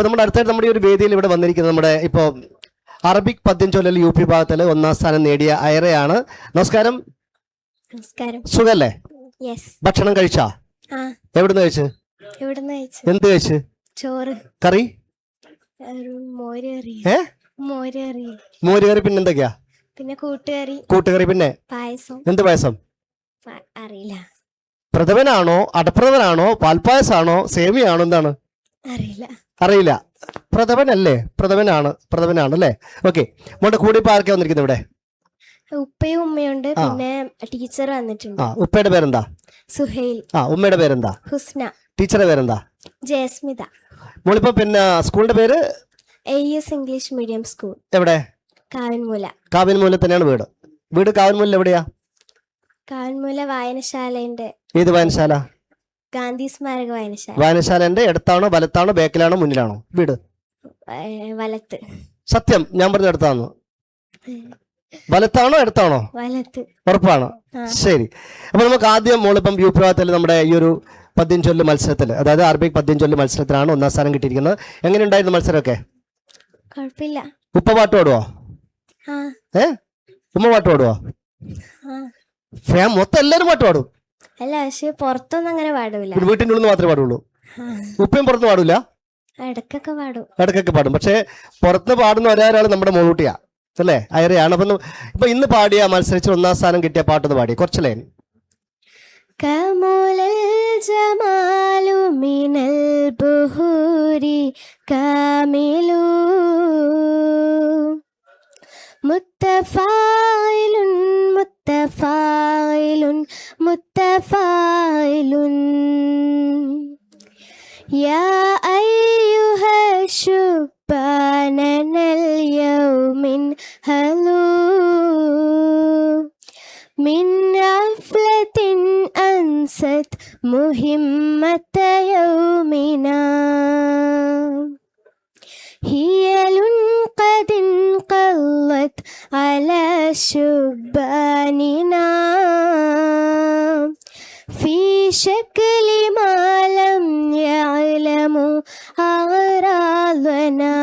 അപ്പൊ നമ്മുടെ അടുത്തായിട്ട് നമ്മുടെ ഈ ഒരു വേദിയിൽ ഇവിടെ വന്നിരിക്കുന്നത് നമ്മുടെ ഇപ്പോൾ അറബിക് പദ്യം ചൊല്ലൽ യു പി ഭാഗത്തിൽ ഒന്നാം സ്ഥാനം നേടിയ അയറയാണ്. നമസ്കാരം. നമസ്കാരം. സുഖല്ലേ? ഭക്ഷണം കഴിച്ചാ? എവിടുന്ന് കഴിച്ച്? എന്ത് കഴിച്ച്? ചോറ്. കറി? മോരുകറി. മോര് കറി പിന്നെ എന്തൊക്കെയാ? പിന്നെ കൂട്ടുകറി. കൂട്ടുകറി പിന്നെ? പായസം. എന്ത് പായസം? അറിയില്ല. പ്രഥമനാണോ അടപ്രഥമനാണോ പാൽപ്പായസാണോ സേമിയാണോ എന്താണ്? അറിയില്ല. അറിയില്ല. പ്രഥമനല്ലേ? പ്രഥമനാണ് പ്രഥമനാണ് അല്ലേ ഓക്കെ മോന്റെ കൂടി ഇപ്പൊ ആർക്കാ വന്നിരിക്കുന്നത് ഇവിടെ? ഉപ്പയും ഉമ്മയുണ്ട്. പിന്നെ ടീച്ചർ വന്നിട്ടുണ്ട്. ആ ഉപ്പയുടെ പേരെന്താ? സുഹൈൽ. ആ ഉമ്മയുടെ പേരെന്താ? ഹുസ്ന. ടീച്ചറുടെ പേരെന്താ? ജയസ്മിത. മോളിപ്പോ പിന്നെ സ്കൂളിന്റെ പേര്? A S English medium school എവിടെ? കാവിൻമൂല കാവിൻമൂല തന്നെയാണ് വീട്. വീട് കാവിൻമൂല എവിടെയാ? കാവിൻമൂല വായനശാലയുണ്ട് ഏത് വായനശാല? ഗാന്ധി സ്മാരക വായനശാല. വായനശാലന്റെ അടുത്താണോ വലത്താണോ ബാക്കിലാണോ മുന്നിലാണോ? വീട്. വലത്ത്. സത്യം ഞാൻ പറഞ്ഞ അടുത്താണോ വലത്താണോ എടുത്താണോ വലത്ത്. ഉറപ്പാണ്. ശരി. അപ്പൊ നമുക്ക് ആദ്യം മോളിപ്പം യു പ്രഭാത്തിൽ നമ്മുടെ ഈ ഒരു പദ്യം ചൊല്ല് മത്സരത്തിൽ അതായത് അറബിക് പദ്യം ചൊല്ല് മത്സരത്തിലാണ് ഒന്നാം സ്ഥാനം കിട്ടിയിരിക്കുന്നത്. എങ്ങനെ എങ്ങനെയുണ്ടായിരുന്നു മത്സരമൊക്കെ? കുഴപ്പമില്ല. ഉപ്പ പാട്ട് പാടുവോ ഏ? ഉമ്മ പാട്ട് പാടുവോ? ഫാം മൊത്തം എല്ലാരും പാട്ട് പാടും. അല്ല പക്ഷെ പുറത്തൊന്നും അങ്ങനെ പാടൂല പിന്നെ വീട്ടിൻ്റെ ഉള്ളിൽ നിന്ന് മാത്രമേ പാടുള്ളൂ ആ, ഉപ്പയും പുറത്ത് പാടൂല ഇടക്കൊക്കെ പാടും ഇടയ്ക്കൊക്കെ പാടും പക്ഷേ പുറത്ത് പാടുന്ന ഒരാൾ നമ്മുടെ മോളൂട്ടിയാ അല്ലേ അയറയാണ് അപ്പം ഇപ്പൊ ഇന്ന് പാടിയ മത്സരിച്ച് ഒന്നാം സ്ഥാനം കിട്ടിയ പാട്ടൊന്ന് പാടി കുറച്ചല്ലേ كمل الجمال من البهور كامل متفاعل متفاعل متفاعل. يا أيها الشبان اليوم هلو من غفلة أنست مهمة يومنا. هي قد انقلت على شباننا. في شكل ما لم يعلموا أغراضنا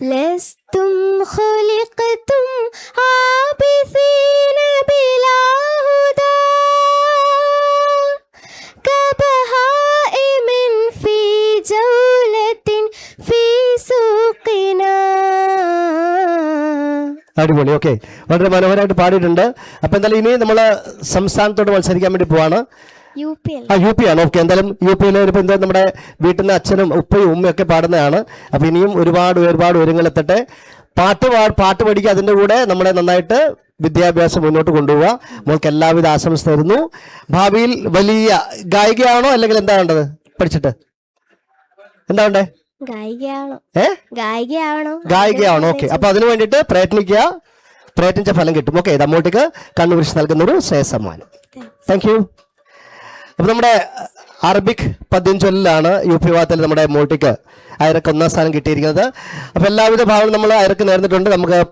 لستم خلقتم عابثين അടിപൊളി. ഓക്കെ വളരെ മനോഹരമായിട്ട് പാടിയിട്ടുണ്ട്. അപ്പൊ എന്തായാലും ഇനി നമ്മൾ സംസ്ഥാനത്തോട് മത്സരിക്കാൻ വേണ്ടി പോവാണ്. ആ യു പി ആണ്. ഓക്കെ എന്തായാലും യു പിയിൽ ഇപ്പൊ എന്താ നമ്മുടെ വീട്ടിൽ നിന്ന് അച്ഛനും ഉപ്പയും ഉമ്മയും ഒക്കെ പാടുന്നതാണ്. അപ്പൊ ഇനിയും ഒരുപാട് ഒരുപാട് ഉയരങ്ങൾ എത്തട്ടെ. പാട്ട് പാ പാട്ട് പഠിക്കുക അതിന്റെ കൂടെ നമ്മളെ നന്നായിട്ട് വിദ്യാഭ്യാസം മുന്നോട്ട് കൊണ്ടുപോവുക നമ്മൾക്ക് എല്ലാവിധ ആശംസ തരുന്നു. ഭാവിയിൽ വലിയ ഗായികയാണോ അല്ലെങ്കിൽ എന്താ വേണ്ടത് പഠിച്ചിട്ട്? എന്താ വേണ്ടേ? ഗായികയാവണോ. ഗായികയാണോ ഓക്കെ. അപ്പൊ അതിനു വേണ്ടിട്ട് പ്രയത്നിക്കുക. പ്രയത്നിച്ച ഫലം കിട്ടും. ഓക്കെ നമ്മോട്ടേക്ക് കണ്ണുപിടിച്ച് നൽകുന്ന ഒരു ശ്രേയസമ്മാനം താങ്ക് യു അപ്പൊ നമ്മുടെ അറബിക് പദ്യം ചൊല്ലിലാണ് യു പി വിഭാഗത്തിൽ നമ്മുടെ മോട്ടിക്ക് അയർക്ക് ഒന്നാം സ്ഥാനം കിട്ടിയിരിക്കുന്നത്. അപ്പൊ എല്ലാവിധ ഭാവങ്ങളും നമ്മൾ അയർക്ക് നേർന്നിട്ടുണ്ട്. നമുക്ക്